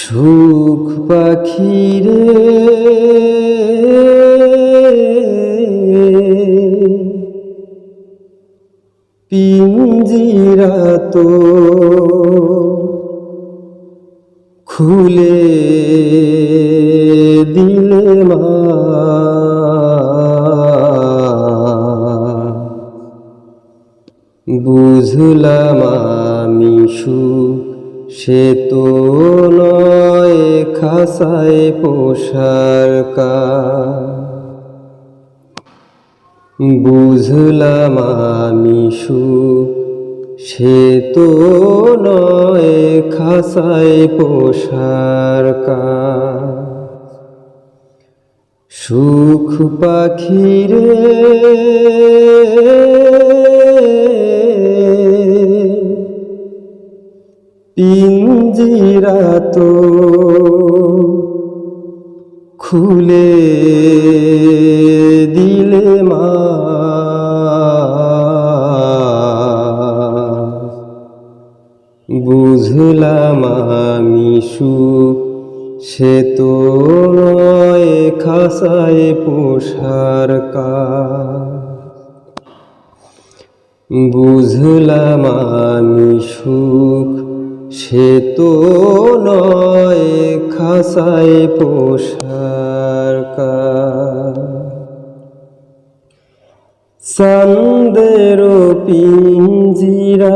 সুখ পাখিরে পিঞ্জিরা তো খুলে দিলে মা। বুঝলাম আমি সুখ সে তো খাসায় পোষার কা বুঝলাম আমি সে তো নয় খাসায় পোষার কা সুখ পাখিরে পিঞ্জিরা তো খুলে দিলে মা। বুঝলাম আমি সুখ, সে তো নয় খাসায় পোষার বুঝলাম আমি সুখ, সে তো নয় খাসায় পোষার সন্দের পিঞ্জিরায়া।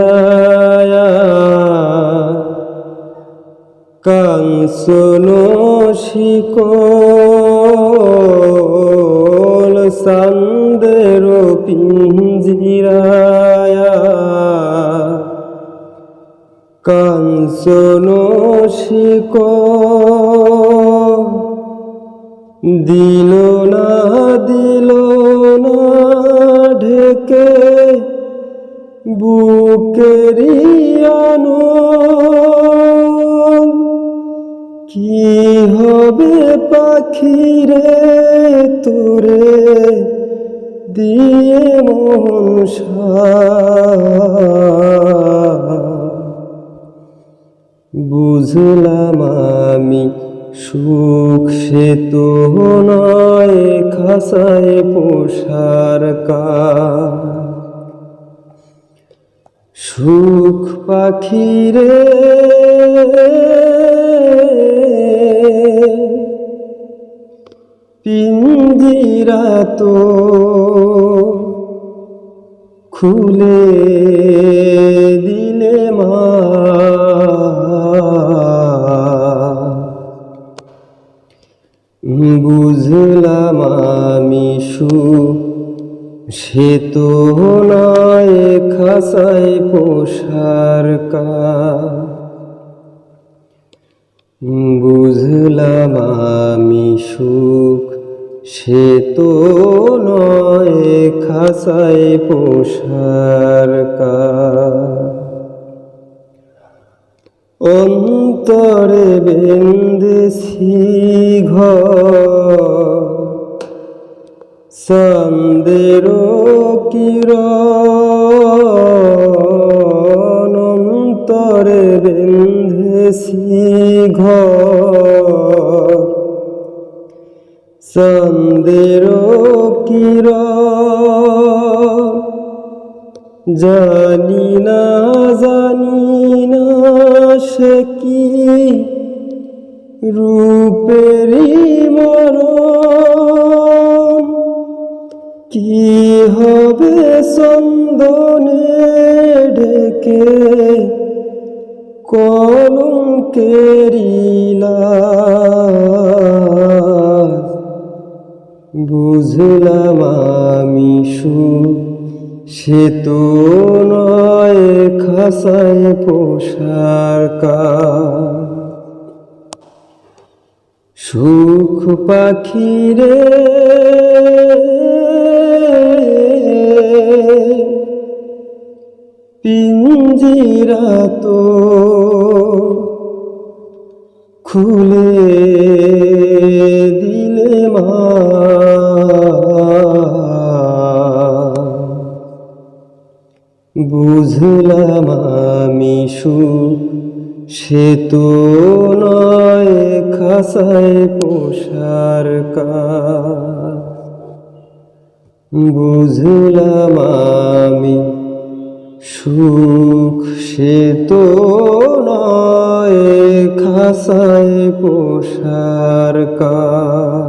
কাঞ্চন শিকল সন্দের পিঞ্জিরায়া। কাঞ্চন শিকল দিল না দিল বুকেরি আনন্দ কি হবে পাখিরে তোরে দিয়ে বুঝলাম আমি সুখ সে তো নয়, খাসায় পোষার কা সুখ পাখিরে। পিঞ্জিরা তো খুলে দিলে মা। বুঝলাম আমি সুখ সে তো নয় খাসায় পোষার বুঝলাম আমি সুখ সে তো নয় খাসায় পোষার অন্তরে বেন্দেছি ঘর সন্দের কিরণ অন্তরে বেন্ধেছি ঘর। সন্দের কিরণ জানি না জানি না সে কি। রূপেরই কি হবে সন্দনে ঢেকে কলঙ্কেরিলা বুঝলাম আমি সুখ সে তো নয় খাসায় পোষার সুখ পাখিরে পিঞ্জিরা তো খুলে দিলে মা। বুঝলাম আমি সুখ সে তো নয় খাসায় পোষার কাজ। বুঝলাম আমি সুখ সে তো নয় খাসায় পোষার কাজ।